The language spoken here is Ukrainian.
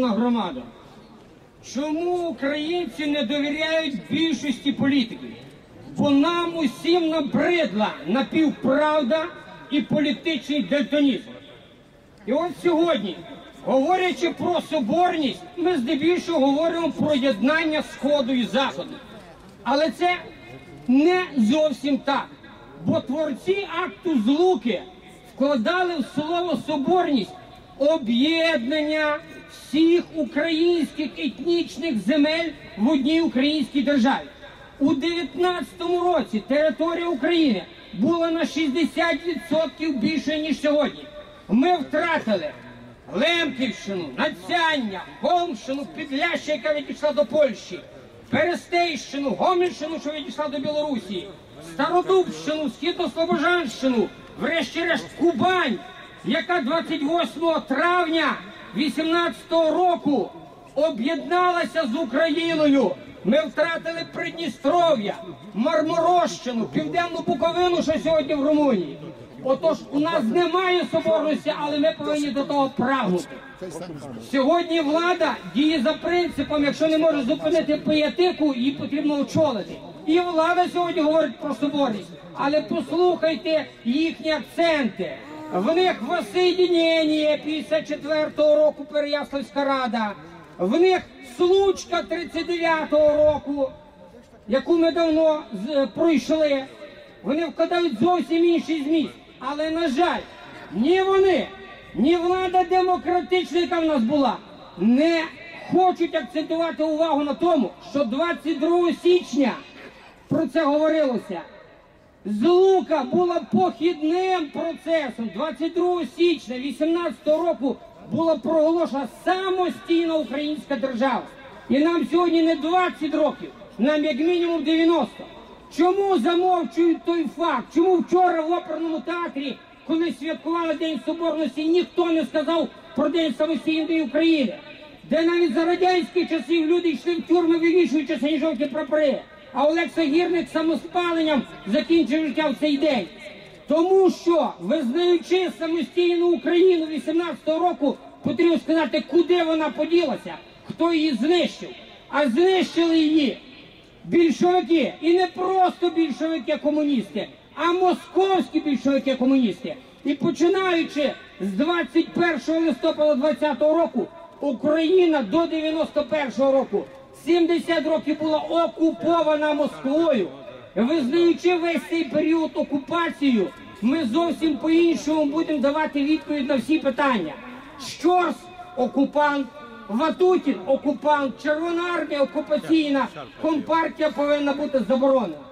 Громада, чому українці не довіряють більшості політиків? Бо нам усім набридла напівправда і політичний дельтонізм. І от сьогодні, говорячи про соборність, ми здебільшого говоримо про єднання Сходу і Заходу. Але це не зовсім так. Бо творці акту злуки вкладали в слово соборність об'єднання всіх українських етнічних земель в одній українській державі. У 19-му році територія України була на 60% більше, ніж сьогодні. Ми втратили Лемківщину, Нацяння, Холмщину, Підляща, яка відійшла до Польщі, Перестейщину, Гомельщину, що відійшла до Білорусі, Стародубщину, Східнослобожанщину, врешті-решт Кубань, яка 28 травня 18-го року об'єдналася з Україною. Ми втратили Придністров'я, Марморощину, Південну Буковину, що сьогодні в Румунії. Отож, у нас немає соборності, але ми повинні до того прагнути. Сьогодні влада діє за принципом, якщо не може зупинити пиятику, її потрібно очолити. І влада сьогодні говорить про соборність. Але послухайте їхні акценти. В них воссоєдінення 54-го року Переяславська рада, в них случка 39-го року, яку ми давно пройшли. Вони вкладають зовсім інший зміст. Але, на жаль, ні вони, ні влада демократична, яка в нас була, не хочуть акцентувати увагу на тому, що 22 січня про це говорилося. Злука була похідним процесом. 22 січня 18 року була проголошена самостійна українська держава. І нам сьогодні не 20 років, нам як мінімум 90. Чому замовчують той факт? Чому вчора в оперному театрі, коли святкували День Соборності, ніхто не сказав про День самостійної України? Де навіть за радянських часів люди йшли в тюрми, вивішуючи сині жовті прапори. А Олекса Гірник самоспаленням закінчив життя в цей день. Тому що, визнаючи самостійну Україну 18-го року, потрібно сказати, куди вона поділася, хто її знищив. А знищили її більшовики. І не просто більшовики-комуністи, а московські більшовики-комуністи. І починаючи з 21 листопада 20-го року, Україна до 91-го року 70 років була окупована Москвою. Визнаючи весь цей період окупацію, ми зовсім по-іншому будемо давати відповідь на всі питання. Щорс окупант, Ватутін окупант, Червона армія окупаційна, компартія повинна бути заборонена.